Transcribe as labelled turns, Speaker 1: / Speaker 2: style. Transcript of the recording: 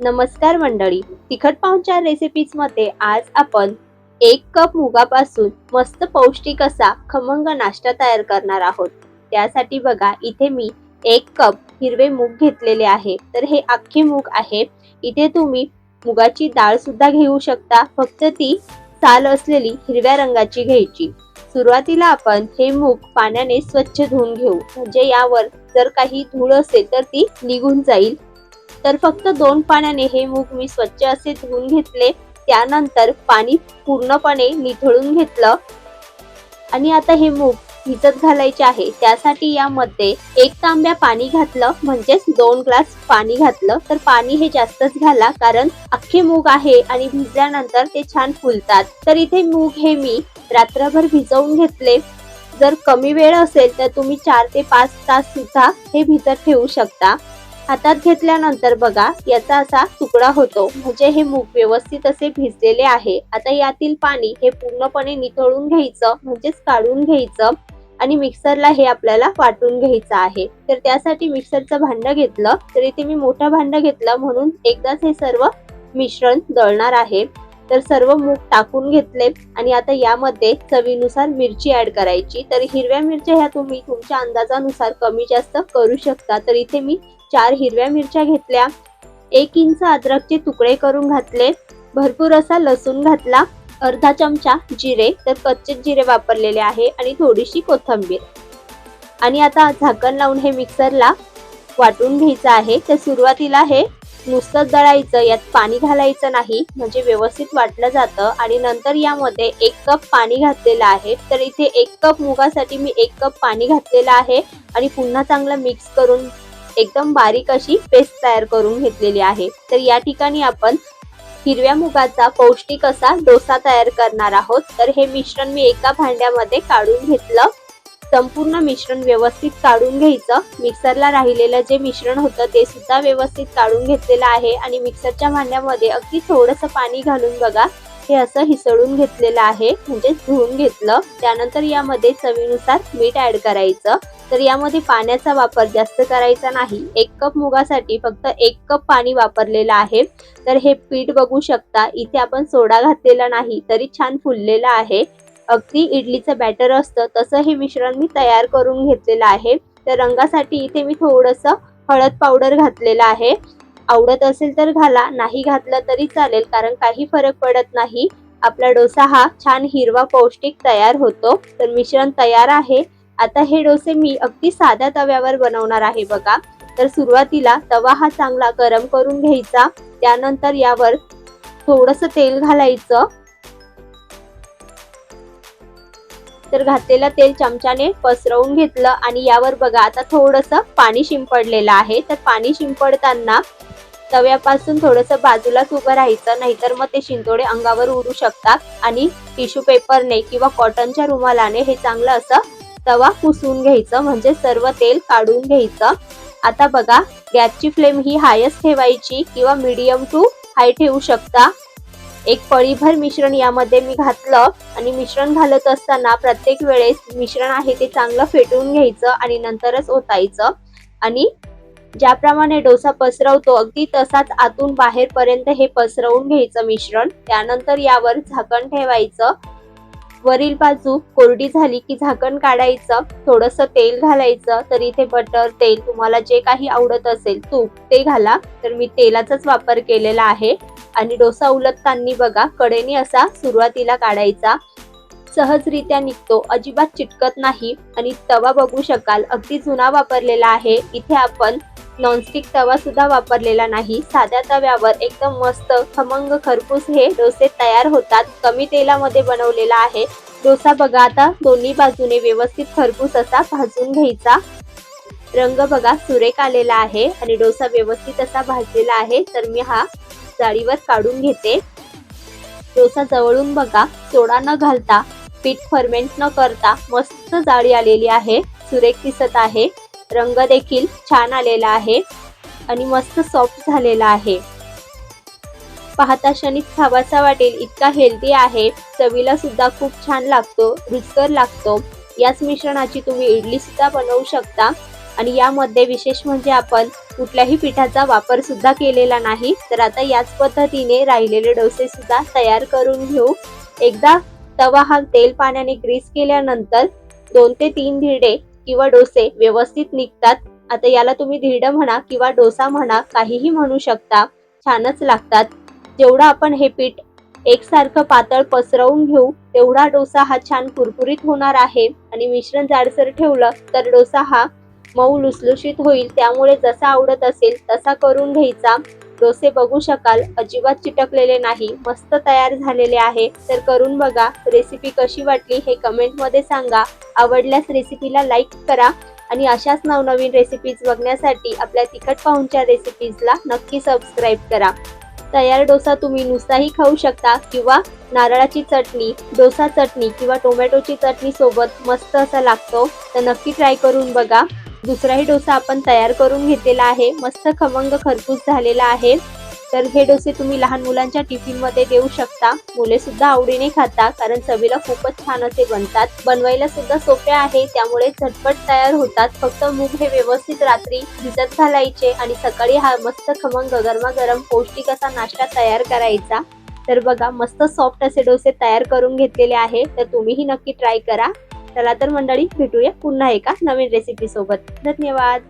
Speaker 1: नमस्कार मंडळी. तिखट पाहुणचार रेसिपीजमध्ये आज आपण एक कप मुगापासून मस्त पौष्टिक असा खमंग नाश्ता तयार करणार आहोत. त्यासाठी बघा इथे मी एक कप हिरवे मूग घेतलेले आहे. तर हे अख्खे मूग आहे. इथे तुम्ही मुगाची डाळ सुद्धा घेऊ शकता. फक्त ती साल असलेली हिरव्या रंगाची घ्यायची. सुरुवातीला आपण हे मूग पाण्याने स्वच्छ धुवून घेऊ. म्हणजे यावर जर काही धूळ असेल तर ती निघून जाईल. तर फक्त दोन पाण्याने हे मूग मी स्वच्छ असे धुवून घेतले. त्यानंतर पाणी पूर्णपणे निथळून घेतलं. आणि आता हे मूग भिजत घालायचे आहे. त्यासाठी यामध्ये एक तांब्या पाणी घातलं म्हणजेच दोन ग्लास पाणी घातलं. तर पाणी हे जास्तच घाला कारण अख्खे मूग आहे आणि भिजल्यानंतर ते छान फुलतात. तर इथे मूग हे मी रात्रभर भिजवून घेतले. जर कमी वेळ असेल तर तुम्ही चार ते पाच तास सुद्धा हे भिजत ठेवू शकता. हातात घेतल्यानंतर बघा याचा असा तुकडा होतो. म्हणजे हे मूग व्यवस्थित असे भिजलेले आहे. आता यातील पाणी हे पूर्णपणे निथळून घ्यायचं म्हणजेच काढून घ्यायचं आणि मिक्सरला हे आपल्याला वाटून घ्यायचं आहे. तर त्यासाठी मिक्सरचं भांड घेतलं तर इथे मी मोठं भांड घेतलं म्हणून एकदाच हे सर्व मिश्रण दळणार आहे. तर सर्व मूग टाकून घेतले आणि आता यामध्ये चवीनुसार मिरची ऍड करायची. तर हिरव्या मिरच्या ह्या तुम्ही तुमच्या अंदाजानुसार कमी जास्त करू शकता. तर इथे मी चार हिरव्या मिरच्या घेतल्या. एक इंच अद्रकचे तुकडे करून घातले. भरपूर असा लसूण घातला. अर्धा चमचा जिरे तर कच्चे जिरे वापरलेले आहे आणि थोडीशी कोथिंबीर. आणि आता झाकण लावून हे मिक्सरला वाटून घ्यायचं आहे. तर सुरुवातीला हे नुसतंच दळायचं यात पाणी घालायचं नाही म्हणजे व्यवस्थित वाटलं जातं. आणि नंतर यामध्ये एक कप पाणी घातलेलं आहे. तर इथे एक कप मुगासाठी मी एक कप पाणी घातलेलं आहे. आणि पुन्हा चांगलं मिक्स करून एकदम बारीक अशी पेस्ट तयार करून घेतलेली आहे. तर या ठिकाणी आपण हिरव्या मुगाचा पौष्टिक असा डोसा तयार करणार आहोत. तर हे मिश्रण मी एका भांड्यामध्ये काढून घेतलं. संपूर्ण मिश्रण व्यवस्थित काढून घ्यायचं. मिक्सरला राहिलेलं जे मिश्रण होतं ते सुद्धा व्यवस्थित काढून घेतलेलं आहे. आणि मिक्सरच्या भांड्यामध्ये अगदी थोडंसं पाणी घालून बघा. हे असं हिसळून घेतलेलं आहे म्हणजे धुवून घेतलं. त्यानंतर यामध्ये चवीनुसार मीठ ऍड करायचं. तर यामध्ये पाण्याचा वापर जास्त करायचा नाही. एक कप मुगासाठी फक्त एक कप पाणी वापरलेलं आहे. तर हे पीठ बघू शकता इथे आपण सोडा घातलेला नाही तरी छान फुललेलं आहे. अगदी इडलीचं बॅटर असतं तसं हे मिश्रण मी तयार करून घेतलेलं आहे. तर रंगासाठी इथे मी थोडंसं हळद पावडर घातलेलं आहे. आवडत असेल तर घाला नाही घातलं तरी चालेल कारण काही फरक पडत नाही. आपला डोसा हा छान हिरवा पौष्टिक तयार होतो. तर मिश्रण तयार आहे. आता हे डोसे मी अगदी साध्या तव्यावर बनवणार आहे बघा. तर सुरुवातीला तवा हा चांगला गरम करून घ्यायचा. त्यानंतर यावर थोडस तेल घालायचं. तर घातलेलं तेल चमच्याने पसरवून घेतलं आणि यावर बघा आता थोडस पाणी शिंपडलेलं आहे. तर पाणी शिंपडताना तव्यापासून थोडस बाजूलाच उभं राहायचं नाहीतर मग ते शिंतोडे अंगावर उडू शकतात आणि टिश्यू पेपरने किंवा कॉटनच्या रुमालाने हे चांगलं असं तवा पुसून घ्यायचं म्हणजे सर्व तेल काढून घ्यायचं. आता बघा गॅसची फ्लेम ही हायस्ट ठेवायची किंवा मीडियम टू हाय ठेवू शकता. एक पळीभर मिश्रण यामध्ये मी घातलं आणि मिश्रण घालत असताना प्रत्येक वेळेस मिश्रण आहे ते चांगलं फेटून घ्यायचं आणि नंतरच ओतायचं. आणि ज्याप्रमाणे डोसा पसरवतो अगदी तसाच आतून बाहेरपर्यंत हे पसरवून घ्यायचं मिश्रण. त्यानंतर यावर झाकण ठेवायचं. वरील बाजू कोरडी झाली की झाकण काढायचं. थोडस तेल घालायचं. तर इथे बटर तेल तुम्हाला जे काही आवडत असेल तूप ते घाला. तर मी तेलाचाच वापर केलेला आहे. आणि डोसा उलटताना बघा कडेने असा सुरुवातीला काढायचा. सहजरित्या निघतो. अजिबात चिटकत नाही. आणि तवा बघू शकाल अगदी जुना वापरलेला आहे. इथे आपण नॉनस्टिक तवा सुद्धा वापरलेला नाही. साध्या तव्यावर एकदम मस्त खमंग खरपूस हे डोसे तयार होतात. कमी तेलामध्ये बनवलेला आहे. डोसा बघा आता दोन्ही बाजूने व्यवस्थित खरपूस असा भाजून घ्यायचा. रंग बघा सुरेख आलेला आहे. आणि डोसा व्यवस्थित असा भाजलेला आहे. तर मी हा जाळीवर काढून घेते. डोसा जवळून बघा सोडा न घालता. पीठ फर्मेंट न करता मस्त जाळी आलेली आहे. सुरेख दिसत आहे. रंग देखील छान आलेला आहे आणि मस्त सॉफ्ट झालेला आहे. पाहता क्षणिक खावासा वाटेल इतका हेल्दी आहे. चवीला सुद्धा खूप छान लागतो रुचकर लागतो. याच मिश्रणाची तुम्ही इडली सुद्धा बनवू शकता. आणि यामध्ये विशेष म्हणजे आपण कुठल्याही पिठाचा वापर सुद्धा केलेला नाही. तर आता याच पद्धतीने राहिलेले डोसे सुद्धा तयार करून घेऊ. एकदा तवा हा तेल पाण्याने ग्रीस केल्यानंतर दोन ते तीन धिरडे किंवा डोसे व्यवस्थित निघतात. आता याला तुम्ही धिरड म्हणा किंवा डोसा म्हणा काहीही म्हणू शकता. छानच लागतात. जेवढं आपण हे पीठ एकसारखं पातळ पसरवून घेऊ तेवढा डोसा हा छान कुरकुरीत होणार आहे. आणि मिश्रण जाडसर ठेवलं तर डोसा हा मऊ लुसलुशीत होईल. त्यामुळे जसा आवडत असेल तसा करून घ्यायचा. डोसे बघू शकाल. अजिबात चिटकलेले नाही. मस्त तयार झालेले आहे. तर करून बघा. रेसिपी कशी वाटली हे कमेंटमध्ये सांगा. आवडल्यास रेसिपीला लाईक करा. आणि अशाच नवनवीन रेसिपीज बघण्यासाठी आपल्या तिखट पाहुणच्या रेसिपीजला नक्की सबस्क्राईब करा. तयार डोसा तुम्ही नुसताही खाऊ शकता किंवा नारळाची चटणी डोसा चटणी किंवा टोमॅटोची चटणी सोबत मस्त असा लागतो. तर नक्की ट्राय करून बघा. दुसराही डोसा आपण तयार करून घेतलेला आहे. मस्त खमंग खरपूस झालेला आहे. तर हे डोसे तुम्ही लहान मुलांच्या टिफिनमध्ये देऊ शकता. मुले सुद्धा आवडीने खाता कारण चवीला खूपच छान असे बनतात. बनवायला सुद्धा सोपे आहे त्यामुळे झटपट तयार होतात. फक्त मूग हे व्यवस्थित रात्री भिजत घालायचे आणि सकाळी हा मस्त खमंग गरमागरम पौष्टिक असा नाश्ता तयार करायचा. तर बघा मस्त सॉफ्ट असे डोसे तयार करून घेतलेले आहे. तर तुम्हीही नक्की ट्राय करा. चला तर मंडळी भेटूया पुन्हा एका नवीन रेसिपी सोबत. धन्यवाद.